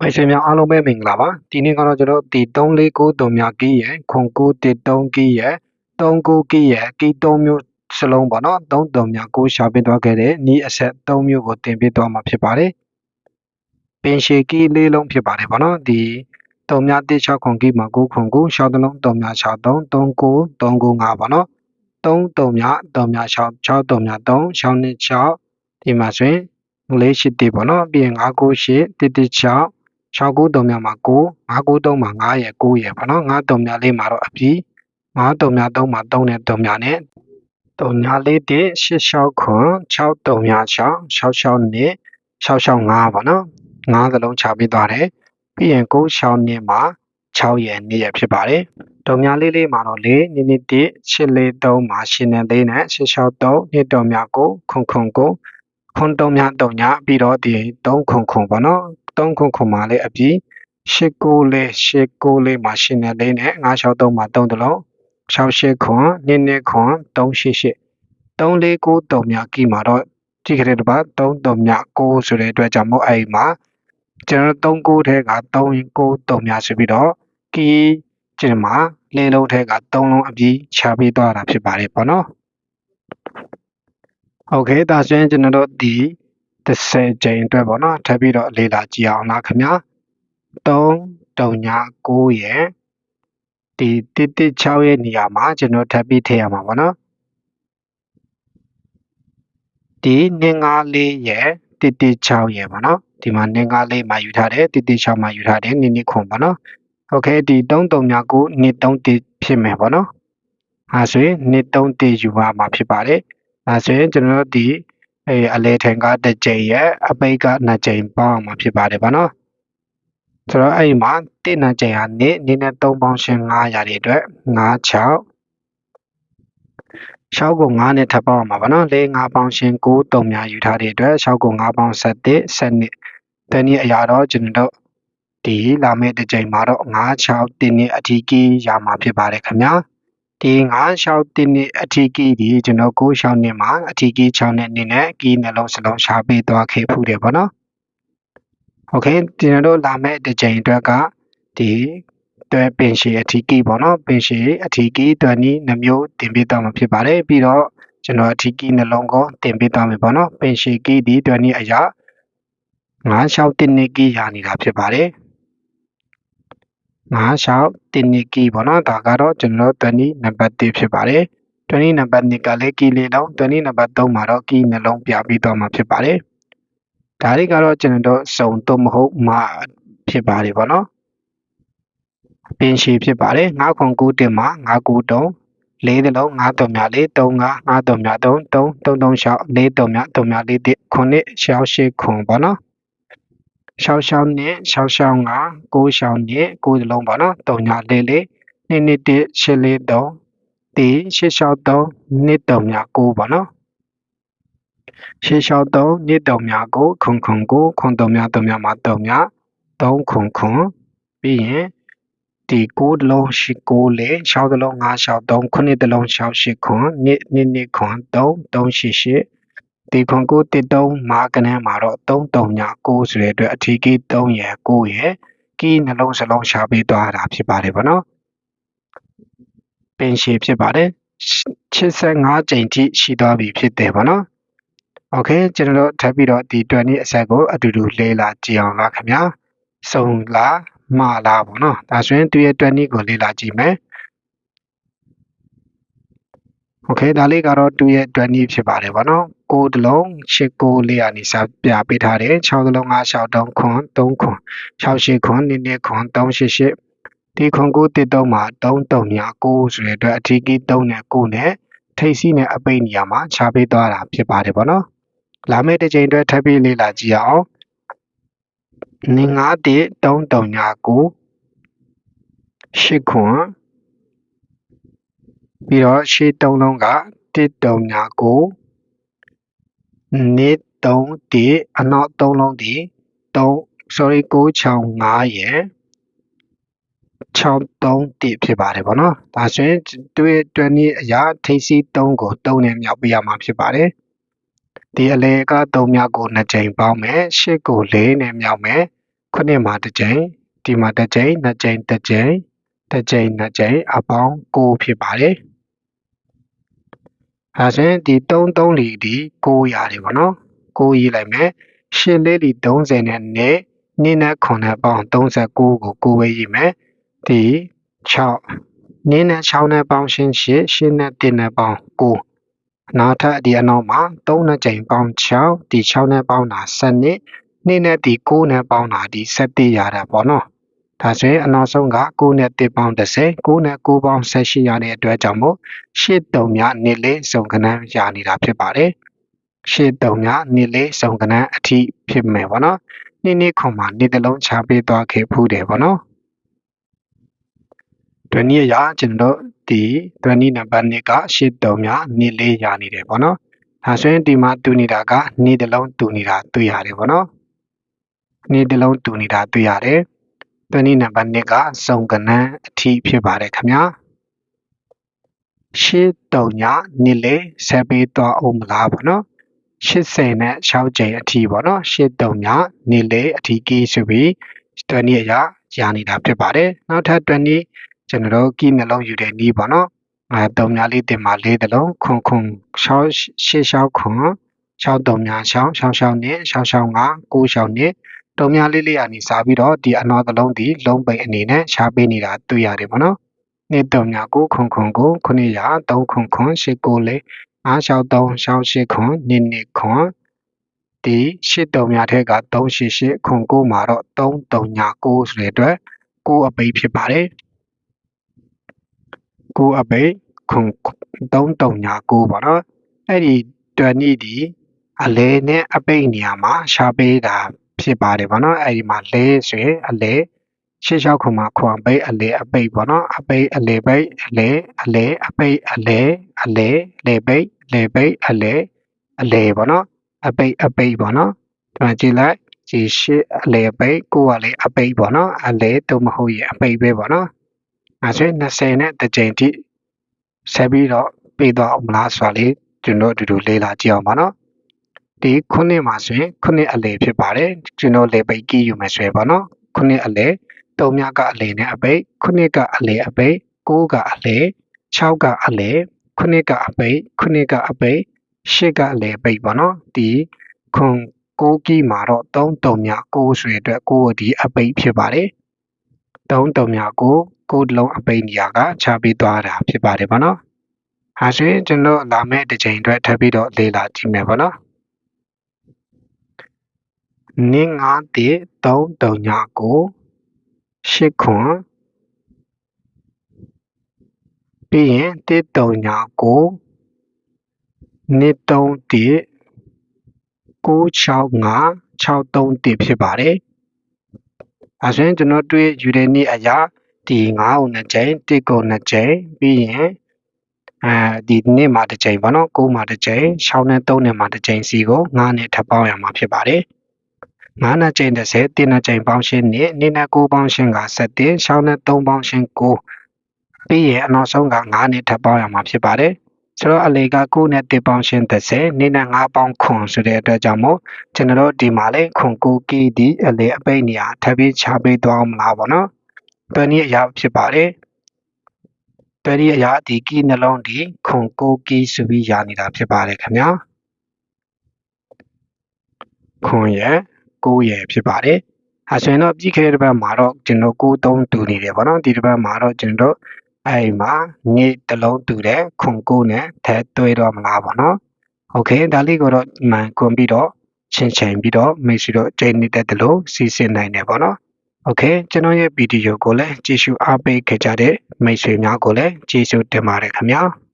မိတ်ဆွေများအားလုံးပဲမင်္ဂလာပါဒီနေ့ကတော့ကျွန်တော်ဒီ349မြကီးရယ်ခွန်913ကီးရယ်39ကီးရယ်ကီး3မျိုးစလုံးပေါ့နော်33မြကိုရှာပြသွားခဲ့တဲ့နီးအဆက်3မျိုးကိုတင်ပြသွားမှာဖြစ်ပါတယ်ပင်ရှေကီးလေးလုံးဖြစ်ပါတယ်ပေါ့နော်ဒီ3မြ16ခွန်ကီးမှာ9ခွန်9ရှောက်တလုံး3မြ63 39 395ပေါ့နော်33မြ3မြ6 6 3မြ3ရှောင်းနှစ်6ဒီမှာဆိုရင်လေးရှိတေပေါ့နော်ပြီးရင်998 116 693မြမှာ9 593မှာ9ရယ်9ရယ်ပေါ့နော်53မြလေးမှာတော့အပြီး53မြ3မှာ3နဲ့3မြနဲ့3မြလေးတစ်86ခွန်63မြ6 66နဲ့665ပေါ့နော်9ကလုံးချပေးသွားတယ်ပြီးရင်96နှစ်မှာ6ရယ်2ရယ်ဖြစ်ပါတယ်တုံမြလေးလေးမှာတော့4နိနစ်1 843မှာရှင်းနေသေးနဲ့663နှစ်တုံမြကိုခွန်ခွန်ကိုခွန်တုံမြတုံညပြီးတော့ဒီ3ခွန်ခွန်ပေါ့နော် 3ခုခုမှာလည်းအပြီး89လေး89လေးမှာရှင်းနေလေးနဲ့963မှာ3တလုံး68ခွန်2နှစ်ခွန်388 349မြကီမှာတော့ကြည့်ကြတဲ့တပတ်33မြ6ဆိုတဲ့အတွက်ကြောင့်မို့အဲ့မှာကျွန်တော်39ထဲက39မြဆိုပြီးတော့ကီကျင်မှာလင်းလုံးထဲက3လုံးအပြီးချပေးသွားတာဖြစ်ပါတယ်ပေါ့နော်โอเคဒါဆိုရင်ကျွန်တော်တို့ဒီ 30ကြိမ်အတွက်ပေါ့နော်ထပ်ပြီးတော့လေ့လာကြည့်အောင်လားခင်ဗျာ3တုံညာ9ရဲ့ဒီ116ရဲ့နေရာမှာကျွန်တော်ထပ်ပြီးထည့်ရမှာပေါ့နော်ဒီ254ရဲ့116ရဲ့ပေါ့နော်ဒီမှာ254မှာယူထားတယ်116မှာယူထားတယ်နိနိခွန်ပေါ့နော်ဟုတ်ကဲ့ဒီ33ညာကို231ဖြစ်မယ်ပေါ့နော်အဲဆိုရင်231ယူပါမှာဖြစ်ပါတယ်အဲဆိုရင်ကျွန်တော်တို့ဒီ အဲအလဲထင်ကတစ်ကြိမ်ရဲ့အပိတ်ကနှစ်ကြိမ်ပေါင်းမှာဖြစ်ပါတယ်ဗောနော်ဆိုတော့အဲ့မှာတစ်နှစ်ကြိမ်ဟာနေ့နေ့နဲ့3ပေါင်းရှင်း900တွေအတွက်9 6 6ကို9နဲ့ထပ်ပေါင်းမှာဗောနော်4 5ပေါင်းရှင်း9 3များယူထားတဲ့အတွက်6ကို9ပေါင်း7 7နှစ်တနည်းအရာတော့ကျွန်တော်တို့ဒီလာမယ့်တစ်ကြိမ်မှာတော့9 6တင်းနှစ်အထီးကြီးရမှာဖြစ်ပါတယ်ခင်ဗျာ ဒီ9ရှောက်တင်းနှစ်အထီးကြီးဒီကျွန်တော်9ရှောက်နှစ်မှာအထီးကြီး6နှစ်နေနဲ့ကီးနှလုံးစလုံးရှာပေးသွားခဲ့ဖူးတယ်ပေါ့နော်โอเคကျွန်တော်တို့လာမယ့်တစ်ချိန်အတွက်ကဒီတွဲပင်ရှည်အထီးကြီးပေါ့နော်ပင်ရှည်အထီးကြီးတွဲနီးနှမျိုးတင်ပေးသွားမှာဖြစ်ပါတယ်ပြီးတော့ကျွန်တော်အထီးကြီးနှလုံးကိုတင်ပေးသွားမယ်ပေါ့နော်ပင်ရှည်ကြီးဒီတွဲနီးအရာ9ရှောက်တင်းနှစ်ကြီးရနေတာဖြစ်ပါတယ် 56တင်နီကီပေါ့နော်ဒါကတော့ကျွန်တော်တို့20နံပါတ်1ဖြစ်ပါတယ်20နံပါတ်2ကလည်းကီလေးလုံး20နံပါတ်3မှာတော့ကီနှလုံးပြပြီးတော့မှာဖြစ်ပါတယ်ဒါတွေကတော့ကျွန်တော်တို့စုံတော့မဟုတ်မဖြစ်ပါတယ်ပေါ့နော်ပင်ရှည်ဖြစ်ပါတယ်9ခွန်9တင်မှာ9ခုတုံးလေးတလုံး9တုံမြလေး3 5 5တုံမြ3 3 3 3 6 4တုံမြ3မြ4 1 9 6 8ခွန်ပေါ့နော် ရှောင်းရှောင်းနဲ့ရှောင်းရှောင်းကကိုးရှောင်းနဲ့ကိုးစလုံးပေါ့နော်တုံညာလေးလေးနှစ်နှစ်တစ်ရှစ်လေးတုံတီရှစ်ရှောင်းတုံနှစ်တုံညာကိုးပေါ့နော်ရှစ်ရှောင်းတုံနှစ်တုံညာကိုခွန်ခွန်ကိုခွန်တုံညာတုံညာမှာတုံညာသုံးခွန်ခွန်ပြီးရင်ဒီကိုးတလုံးရှိကိုးလေးရှောင်းတလုံးငါးရှောင်းသုံးခုနှစ်တလုံးရှောင်းရှိခွန်နှစ်နှစ်နှစ်ခွန်သုံးသုံးရှိရှိ ဒီခွန်ကိုတစ်တုံးမာကနန်းမှာတော့3 3ည6ဆိုတဲ့အတွက်အထီးကြီး3ရယ်9ရယ်ကီးနှလုံးစလုံးရှာပေးသွားတာဖြစ်ပါတယ်ဗောနော်ပင်ရှည်ဖြစ်ပါတယ်85ကြိမ်ထိရှိသွားပြီဖြစ်တယ်ဗောနော်โอเคကျွန်တော်တို့ထပ်ပြီးတော့ဒီ20အဆက်ကိုအတူတူလေးလာကြည့်အောင်လားခင်ဗျာစုံလားမလားဗောနော်ဒါဆိုရင်သူရဲ့20ကိုလေးလာကြည့်မယ်โอเคဒါလေးကတော့သူ့ရဲ့20ဖြစ်ပါတယ်ဗောနော် 6တလုံး8 9လေးကနေစပြပေးထားတယ်6တလုံး5 6တုံးခွန်3ခွန်6 8ခွန်2 2ခွန်3 8 8ဒီခွန်9တစ်တုံးမှာ3 3ည9ဆိုတဲ့အတွက်အထီးကြီး3နဲ့9နဲ့ထိပ်စီးနဲ့အပိတ်နေရာမှာခြားပေးသွားတာဖြစ်ပါတယ်ဗောနော်လာမယ့်တစ်ချိန်အတွက်ထပ်ပြီးလေ့လာကြည့်အောင်နင်9တစ်3 3ည9 8ခွန်ပြီးတော့ရှေ့3လုံးက1 3ည9 နေ့3ဒီအနောက်3လုံးဒီ3 sorry 965ရယ်631ဖြစ်ပါတယ်ဗောနော်ဒါဆိုရင်တွေ့တွေ့နည်းအရာထိပ်စီး3ကို3နဲ့မြောက်ပြရမှာဖြစ်ပါတယ်ဒီအလဲက3မြောက်ကို2ချိန်ပေါင်းမယ်8ကို4နဲ့မြောက်မယ်ခုနှစ်မှာတစ်ကြိမ်ဒီမှာတစ်ကြိမ်နှစ်ကြိမ်တစ်ကြိမ်တစ်ကြိမ်နှစ်ကြိမ်အပေါင်း9ဖြစ်ပါတယ်။ ဒါဆိုရင်ဒီ33လီဒီ9ရတယ်ပေါ့နော်။9ရေးလိုက်မယ်။ရှင်းလေးဒီ30နဲ့နဲ့နင်းနဲ့ခွန်နဲ့ပေါင်း39ကို9ပဲရေးမယ်။ဒီ6နင်းနဲ့6နဲ့ပေါင်းရှင်း8ရှင်းနဲ့1နဲ့ပေါင်း9နောက်ထပ်ဒီအနောက်မှာ3နဲ့ကြိမ်ပေါင်း6ဒီ6နဲ့ပေါင်းတာ7နှစ်နေ့နဲ့ဒီ9နဲ့ပေါင်းတာဒီ7ရတာပေါ့နော် ဒါဆိုရင်အနောက်ဆုံးက9နဲ့1ပေါင်း30 9နဲ့9ပေါင်း18ရတဲ့အတွက်ကြောင့်မို့ရှစ်တုံမြနေ့လေးစုံကနန်းရနေတာဖြစ်ပါတယ်ရှစ်တုံမြနေ့လေးစုံကနန်းအထိဖြစ်မယ်ပေါ့နော်နေ့နေ့ခွန်မှာနေ့တစ်လုံးချပေးသွားခဲ့ဖူးတယ်ပေါ့နော်တွနည်းအရာကျွန်တော်ဒီတွနည်းနံပါတ်1ကရှစ်တုံမြနေ့လေးရနေတယ်ပေါ့နော်ဒါဆိုရင်ဒီမှာတူနေတာကနေ့တစ်လုံးတူနေတာတွေ့ရတယ်ပေါ့နော်နေ့တစ်လုံးတူနေတာတွေ့ရတယ်။ တွနည်းနံပါတ်2ကစုံကနန်းအထီးဖြစ်ပါတယ်ခင်ဗျာ။ရှစ်တုံညနေ့လေဆက်ပေးသွားအောင်မလားပေါ့နော်။80နဲ့6ကြိမ်အထီးပေါ့နော်။ရှစ်တုံညနေ့လေအထီးကြီးဆိုပြီးတွနည်းအရာရနေတာဖြစ်ပါတယ်။နောက်ထပ်တွနည်းကျွန်တော်တို့ကီးနှလုံးယူတဲ့နည်းပေါ့နော်။အဲတုံများလေးတင်မှာ၄တလုံးခွန်ခွန်6 8 6ခွန်6တုံများ6 6 6နဲ့6 6 5 9 6နဲ့ တုံများလေးလေးကနေစားပြီးတော့ဒီအနောက်သလုံးဒီလုံးပိန်အနေနဲ့ရှားပေးနေတာတွေ့ရတယ်ပေါ့နော်။နှစ်တုံများကိုခွန်ခွန်ကို900 3ခွန်ခွန်8ကိုလေး963 68ခွန်နှစ်နှစ်ခွန်ဒီ8တုံများထဲက388ခွန်9မှာတော့3တုံညာ9ဆိုတဲ့အတွက်9အပိတ်ဖြစ်ပါတယ်။9အပိတ်ခွန်3တုံညာ9ပေါ့နော်။အဲ့ဒီတွန်ဤဒီအလဲနဲ့အပိတ်နေရာမှာရှားပေးတာ ဖြစ်ပါတယ်ဗောနော်အဲ့ဒီမှာလဲဆိုရင်အလဲရှေ့လျှောက်ခုမှာခွန်ပိတ်အလဲအပိတ်ဗောနော်အပိတ်အလဲပိတ်အလဲအလဲအပိတ်အလဲအလဲလဲပိတ်လဲပိတ်အလဲအလဲဗောနော်အပိတ်အပိတ်ဗောနော်ဒီမှာကြည့်လိုက်ဒီရှေ့အလဲပိတ်ကိုကလည်းအပိတ်ဗောနော်အလဲတော့မဟုတ်ရင်အပိတ်ပဲဗောနော်အဲဆိုရင်20နဲ့တစ်ကြိမ်ထိဆက်ပြီးတော့ပေးသွားအောင်မလားဆိုတာလေးကျွန်တော်အတူတူလေ့လာကြည့်အောင်ပါနော် ဒီခုနှစ်မှာဆိုရင်ခုနှစ်အလေဖြစ်ပါတယ်ကျွန်တော်လေပိတ်ကြီးယူမယ်ဆိုရပါတော့ခုနှစ်အလေသုံးမြကအလေနဲ့အပိတ်ခုနှစ်ကအလေအပိတ်ကိုးကအလေ6ကအလေခုနှစ်ကအပိတ်ခုနှစ်ကအပိတ်ရှစ်ကအလေပိတ်ပေါ့နော်ဒီခွန်ကိုးကြီးမှာတော့3တုံမြ6ဆိုရအတွက်ကိုးဒီအပိတ်ဖြစ်ပါတယ်3တုံမြ6ကိုးလုံးအပိတ်နေရာကခြားပြီးသွားတာဖြစ်ပါတယ်ပေါ့နော်ဟာဆိုရင်ကျွန်တော်လာမယ့်တစ်ချိန်အတွက်ထပ်ပြီးတော့လေ့လာကြည့်မယ်ပေါ့နော် နင်းငါးတစ်သုံးတုံညကိုရှစ်ခွန်ပြီးရင်တစ်တုံညကိုနှစ်သုံးတစ်965 631ဖြစ်ပါတယ်။အဲဆိုရင်ကျွန်တော်တွေ့ယူတဲ့နေ့အရာဒီ9ကို2ကြိမ်1ကို2ကြိမ်ပြီးရင်အဲဒီနေ့မှာတစ်ကြိမ်ပေါ့နော်9မှာတစ်ကြိမ်6နဲ့3နဲ့မှာတစ်ကြိမ်စီကို9နဲ့ထပ်ပေါင်းရမှာဖြစ်ပါတယ်။ 9နဲ့ချိန်30တင်းနဲ့ချိန်ပေါင်းရှင်းနဲ့နေနဲ့9ပေါင်းရှင်းက7 6နဲ့3ပေါင်းရှင်း9ပြီးရင်အနောက်ဆုံးက9နဲ့ထပ်ပေါင်းရမှာဖြစ်ပါတယ်ဆိုတော့အလေက9နဲ့1ပေါင်းရှင်း30နေနဲ့9ပေါင်းခွန်ဆိုတဲ့အတွက်ကြောင့်မို့ကျွန်တော်တို့ဒီမှာလေခွန်9ကီဒီအလေအပိတ်နေရာထပ်ပြီးချပေးသွားအောင်မလားပေါ့နော်တွန်းနည်းအရာဖြစ်ပါတယ်တွန်းနည်းအရာဒီကီနှလုံးဒီခွန်9ကီဆိုပြီးရနေတာဖြစ်ပါတယ်ခင်ဗျာခွန်ရဲ့ 9ရယ်ဖြစ်ပါတယ်။အဲဆိုရင်တော့ပြီးခဲ့တဲ့တစ်ပတ်မှာတော့ကျွန်တော်9 3တူနေတယ်ပေါ့နော်ဒီတစ်ပတ်မှာတော့ကျွန်တော်အဲ့မှာနေ့တစ်လုံးတူတယ်ခွန်9နဲ့ထည့်သွဲတော့မလားပေါ့နော်။ Okay ဒါလေးကိုတော့မှန်ကွန်ပြီးတော့ချင်းချင်းပြီးတော့မိတ်ဆွေတို့ချိန်နေတဲ့တလို့စီစဉ်နိုင်တယ်ပေါ့နော်။ Okay ကျွန်တော်ရဲ့ဗီဒီယိုကိုလည်းကြည့်ရှုအားပေးခဲ့ကြတဲ့မိတ်ဆွေများကိုလည်းကျေးဇူးတင်ပါတယ်ခင်ဗျာ။